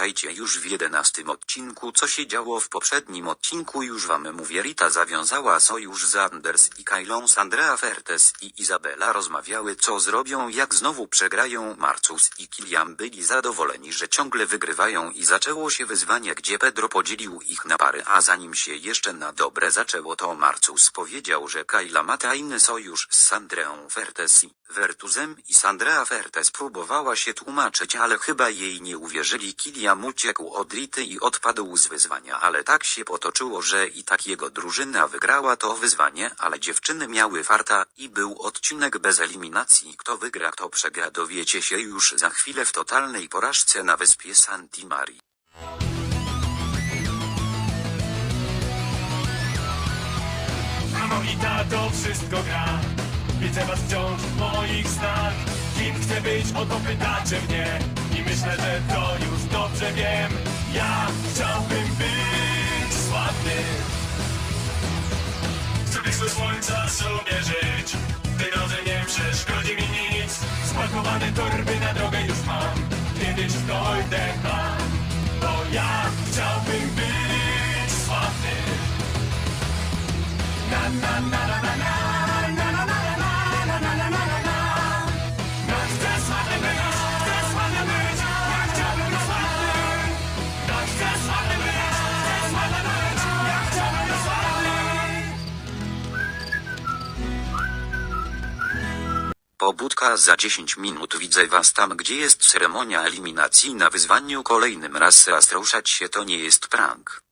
witajcie już w jedenastym odcinku. Co się działo w poprzednim odcinku już wam mówię. Rita zawiązała sojusz z Anders i Kylą z Andrea Fertes i Izabela rozmawiały co zrobią jak znowu przegrają. Marcus i Kilian byli zadowoleni, że ciągle wygrywają i zaczęło się wyzwanie, gdzie Pedro podzielił ich na pary, a zanim się jeszcze na dobre zaczęło to Marcus powiedział, że Kyla ma tajny sojusz z Andreą Fertes i Vertuzem i Sandrea Fertes próbowała się tłumaczyć, ale chyba jej nie uwierzyli. Kilian uciekł od Rity i odpadł z wyzwania, ale tak się potoczyło, że i tak jego drużyna wygrała to wyzwanie, ale dziewczyny miały farta i był odcinek bez eliminacji. Kto wygra, kto przegra dowiecie się już za chwilę w totalnej porażce na wyspie Santi Marii. Mamo i tato wszystko gra Widzę was wciąż w moich snach Kim chcę być, o to pytacie mnie. I myślę, że to już dobrze wiem. Ja chciałbym być sławny. Chcę blisko słońca sobie żyć. Tej drodze nie przeszkodzi mi nic. Spakowane torby na drogę już mam. Kiedyś dojdę tam Bo ja chciałbym być sławny. Na na na na na na Pobudka za 10 minut widzę was tam gdzie jest ceremonia eliminacji na wyzwaniu kolejnym raz raz ruszać się to nie jest prank.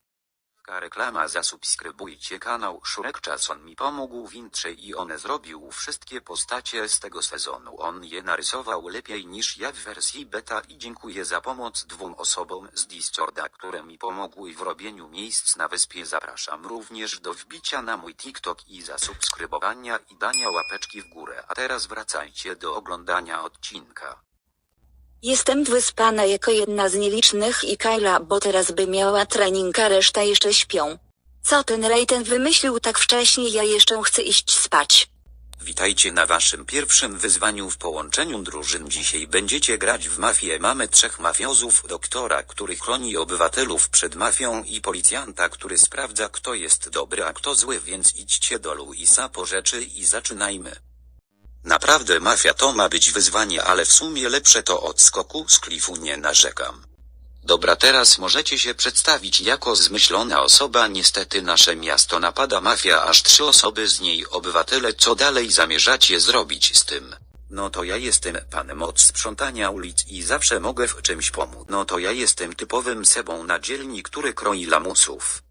Taka reklama zasubskrybujcie kanał Szurek Czason mi pomógł w intrze i on zrobił wszystkie postacie z tego sezonu. On je narysował lepiej niż ja w wersji beta i dziękuję za pomoc dwóm osobom z Discorda które mi pomogły w robieniu miejsc na wyspie. Zapraszam również do wbicia na mój TikTok i zasubskrybowania i dania łapeczki w górę. A teraz wracajcie do oglądania odcinka. Jestem wyspana jako jedna z nielicznych i Kyla, bo teraz by miała trening, a reszta jeszcze śpią. Co ten Rejten wymyślił tak wcześnie, ja jeszcze chcę iść spać. Witajcie na waszym pierwszym wyzwaniu w połączeniu drużyn. Dzisiaj będziecie grać w mafię. Mamy trzech mafiozów, doktora, który chroni obywatelów przed mafią i policjanta, który sprawdza kto jest dobry, a kto zły, więc idźcie do Luisa po rzeczy i zaczynajmy. Naprawdę mafia to ma być wyzwanie, ale w sumie lepsze to od skoku z klifu nie narzekam. Dobra teraz możecie się przedstawić jako zmyślona osoba niestety nasze miasto napada mafia aż trzy osoby z niej obywatele co dalej zamierzacie zrobić z tym? No to ja jestem panem od sprzątania ulic i zawsze mogę w czymś pomóc. No to ja jestem typowym sebą na dzielni, który kroi lamusów.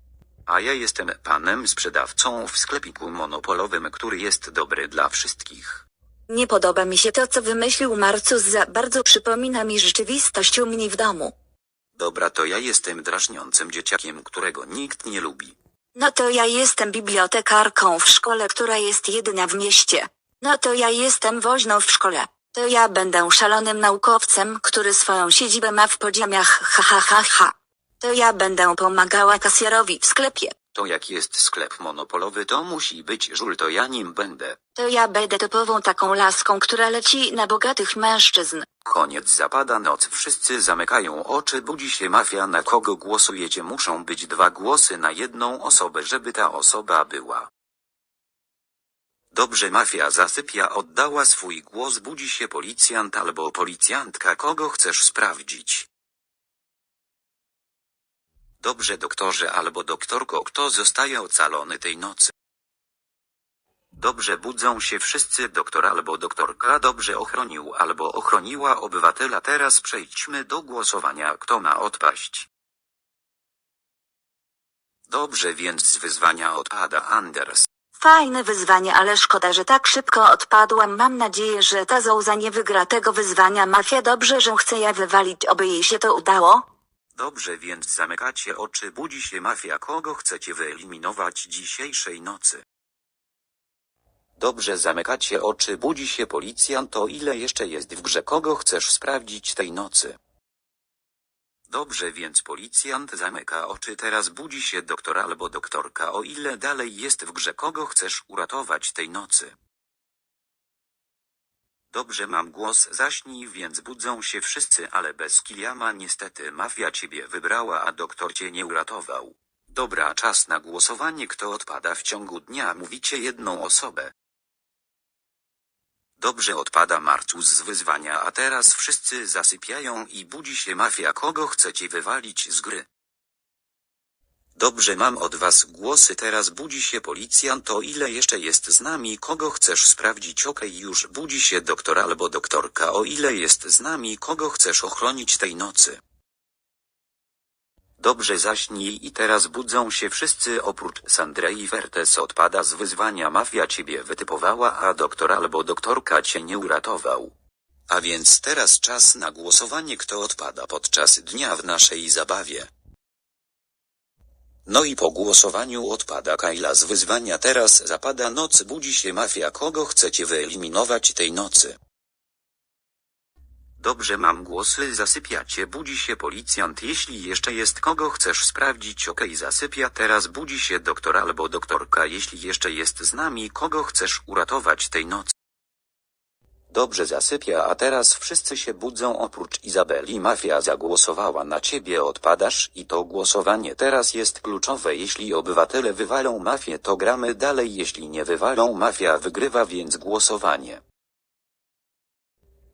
A ja jestem panem sprzedawcą w sklepiku monopolowym, który jest dobry dla wszystkich. Nie podoba mi się to, co wymyślił Marcus, za bardzo przypomina mi rzeczywistość u mnie w domu. Dobra to ja jestem drażniącym dzieciakiem, którego nikt nie lubi. No to ja jestem bibliotekarką w szkole, która jest jedyna w mieście. No to ja jestem woźną w szkole. To ja będę szalonym naukowcem, który swoją siedzibę ma w podziemiach ha ha ha ha. To ja będę pomagała kasjerowi w sklepie. To jak jest sklep monopolowy to musi być żul to ja nim będę. To ja będę typową taką laską, która leci na bogatych mężczyzn. Koniec zapada noc wszyscy zamykają oczy budzi się mafia na kogo głosujecie muszą być dwa głosy na jedną osobę żeby ta osoba była. Dobrze mafia zasypia oddała swój głos budzi się policjant albo policjantka kogo chcesz sprawdzić. Dobrze doktorze albo doktorko kto zostaje ocalony tej nocy. Dobrze budzą się wszyscy doktor albo doktorka dobrze ochronił albo ochroniła obywatela teraz przejdźmy do głosowania kto ma odpaść. Dobrze więc z wyzwania odpada Anders. Fajne wyzwanie, ale szkoda, że tak szybko odpadłam. Mam nadzieję, że ta Zouza nie wygra tego wyzwania. Mafia dobrze, że chce ja wywalić, oby jej się to udało. Dobrze więc zamykacie oczy budzi się mafia kogo chcecie wyeliminować dzisiejszej nocy. Dobrze zamykacie oczy budzi się policjant to ile jeszcze jest w grze kogo chcesz sprawdzić tej nocy. Dobrze więc policjant zamyka oczy teraz budzi się doktor albo doktorka o ile dalej jest w grze kogo chcesz uratować tej nocy. Dobrze mam głos zaśnij, więc budzą się wszyscy, ale bez Kiliama niestety mafia ciebie wybrała, a doktor cię nie uratował. Dobra, czas na głosowanie, kto odpada w ciągu dnia, mówicie jedną osobę. Dobrze odpada Marcus z wyzwania, a teraz wszyscy zasypiają i budzi się mafia, kogo chcecie wywalić z gry. Dobrze mam od was głosy, teraz budzi się policjant, o ile jeszcze jest z nami, kogo chcesz sprawdzić, okej już budzi się doktor albo doktorka, o ile jest z nami, kogo chcesz ochronić tej nocy. Dobrze zaśnij i teraz budzą się wszyscy oprócz Sandrei Vertes odpada z wyzwania mafia ciebie wytypowała, a doktor albo doktorka cię nie uratował. A więc teraz czas na głosowanie kto odpada podczas dnia w naszej zabawie. No i po głosowaniu odpada Kajla z wyzwania. Teraz zapada noc budzi się mafia. Kogo chcecie wyeliminować tej nocy. Dobrze mam głosy zasypiacie budzi się policjant. Jeśli jeszcze jest kogo chcesz sprawdzić okej zasypia. Teraz budzi się doktor albo doktorka. Jeśli jeszcze jest z nami kogo chcesz uratować tej nocy. Dobrze zasypia a teraz wszyscy się budzą oprócz Izabeli mafia zagłosowała na ciebie odpadasz i to głosowanie teraz jest kluczowe jeśli obywatele wywalą mafię to gramy dalej jeśli nie wywalą mafia wygrywa więc głosowanie.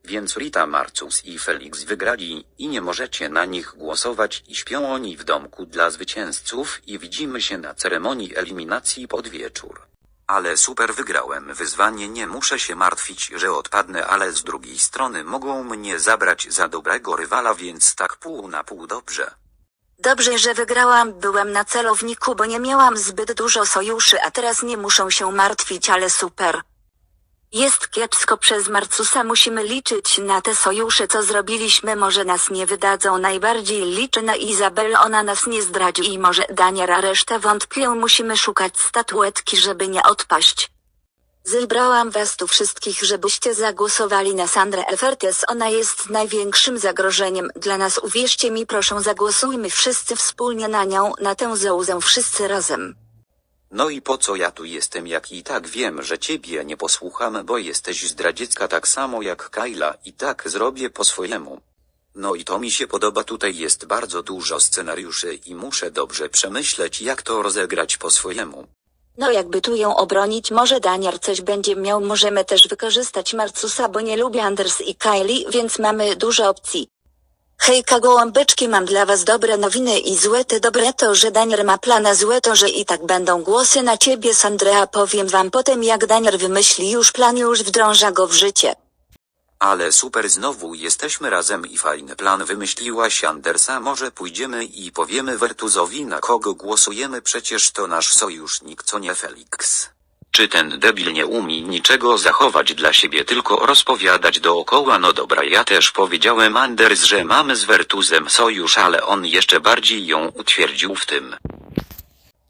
Więc Rita Marcus i Felix wygrali i nie możecie na nich głosować i śpią oni w domku dla zwycięzców i widzimy się na ceremonii eliminacji pod wieczór. Ale super wygrałem wyzwanie nie muszę się martwić, że odpadnę, ale z drugiej strony mogą mnie zabrać za dobrego rywala, więc tak pół na pół dobrze. Dobrze, że wygrałam, byłem na celowniku, bo nie miałam zbyt dużo sojuszy, a teraz nie muszą się martwić, ale super. Jest kiepsko przez Marcusa, musimy liczyć na te sojusze, co zrobiliśmy, może nas nie wydadzą. Najbardziej liczę na Izabel, ona nas nie zdradzi i może Daniel, a resztę wątpię, musimy szukać statuetki, żeby nie odpaść. Zebrałam was tu wszystkich, żebyście zagłosowali na Sandrę Efertes. Ona jest największym zagrożeniem dla nas. Uwierzcie mi, proszę, zagłosujmy wszyscy wspólnie na nią, na tę zauzę, wszyscy razem. No i po co ja tu jestem jak i tak wiem, że ciebie nie posłucham, bo jesteś zdradziecka tak samo jak Kyla i tak zrobię po swojemu. No i to mi się podoba, tutaj jest bardzo dużo scenariuszy i muszę dobrze przemyśleć jak to rozegrać po swojemu. No jakby tu ją obronić, może Daniel coś będzie miał, możemy też wykorzystać Marcusa, bo nie lubię Anders i Kylie, więc mamy dużo opcji. Hejka gołąbeczki, mam dla was dobre nowiny i złe te dobre to, że Daniel ma plana złe to, że i tak będą głosy na ciebie Sandrea powiem wam potem jak Daniel wymyśli już plan już wdrąża go w życie. Ale super znowu jesteśmy razem i fajny plan wymyśliłaś Andersa może pójdziemy i powiemy Wertuzowi na kogo głosujemy przecież to nasz sojusznik co nie Felix. Czy ten debil nie umie niczego zachować dla siebie tylko rozpowiadać dookoła no dobra ja też powiedziałem Anders że mamy z Wertuzem sojusz ale on jeszcze bardziej ją utwierdził w tym.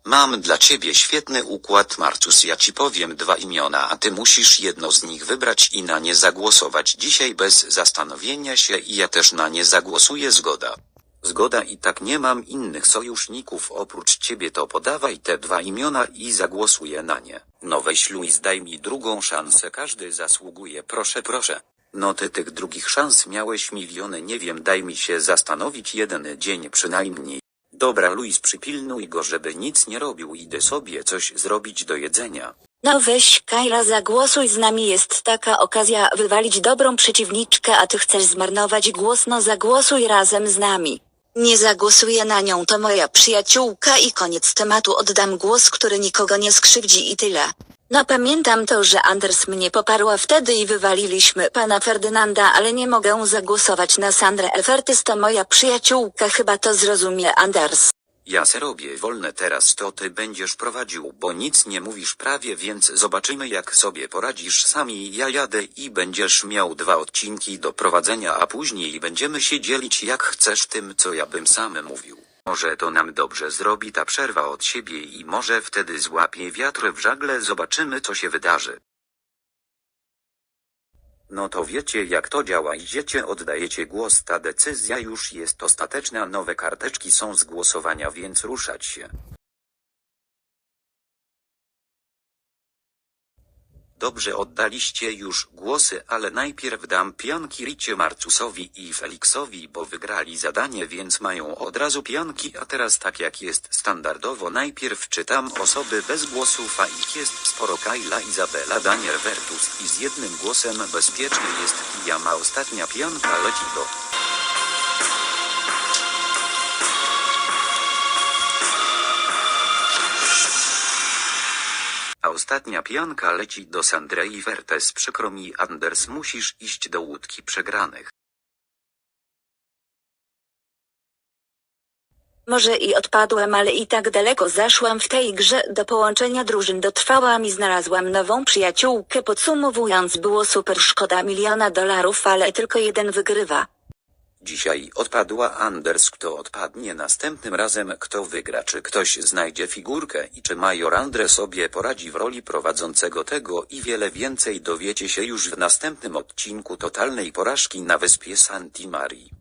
Mam dla ciebie świetny układ Marcus ja ci powiem dwa imiona a ty musisz jedno z nich wybrać i na nie zagłosować dzisiaj bez zastanowienia się i ja też na nie zagłosuję zgoda. Zgoda i tak nie mam innych sojuszników oprócz ciebie to podawaj te dwa imiona i zagłosuję na nie. No weź Luis daj mi drugą szansę każdy zasługuje proszę proszę. No ty tych drugich szans miałeś miliony nie wiem daj mi się zastanowić jeden dzień przynajmniej. Dobra Luis przypilnuj go żeby nic nie robił idę sobie coś zrobić do jedzenia. No weź Kyla zagłosuj z nami jest taka okazja wywalić dobrą przeciwniczkę a ty chcesz zmarnować głos no zagłosuj razem z nami. Nie zagłosuję na nią to moja przyjaciółka i koniec tematu oddam głos który nikogo nie skrzywdzi i tyle. No pamiętam to, że Anders mnie poparła wtedy i wywaliliśmy pana Ferdynanda, ale nie mogę zagłosować na Sandrę Elfertys to moja przyjaciółka chyba to zrozumie Anders. Ja se robię wolne teraz to ty będziesz prowadził, bo nic nie mówisz prawie, więc zobaczymy jak sobie poradzisz sami. Ja jadę i będziesz miał dwa odcinki do prowadzenia, a później będziemy się dzielić jak chcesz tym, co ja bym sam mówił. Może to nam dobrze zrobi ta przerwa od siebie i może wtedy złapie wiatr w żagle, zobaczymy co się wydarzy. No to wiecie jak to działa idziecie oddajecie głos ta decyzja już jest ostateczna nowe karteczki są z głosowania więc ruszać się. Dobrze oddaliście już głosy, ale najpierw dam pianki Ricie Marcusowi i Felixowi, bo wygrali zadanie, więc mają od razu pianki, a teraz tak jak jest standardowo, najpierw czytam osoby bez głosów, a ich jest sporo Kyla, Izabela, Daniel Vertus i z jednym głosem bezpiecznie jest Kijama. Ostatnia pianka leci do... ostatnia pianka leci do Sandrei Vertes. Przykro mi, Anders, musisz iść do łódki przegranych. Może i odpadłam, ale i tak daleko zaszłam w tej grze do połączenia drużyn dotrwałam i znalazłam nową przyjaciółkę. Podsumowując, było super szkoda miliona dolarów, ale tylko jeden wygrywa. Dzisiaj odpadła Anders, kto odpadnie następnym razem, kto wygra, czy ktoś znajdzie figurkę i czy Major Andre sobie poradzi w roli prowadzącego tego i wiele więcej dowiecie się już w następnym odcinku totalnej porażki na wyspie Santi Marii.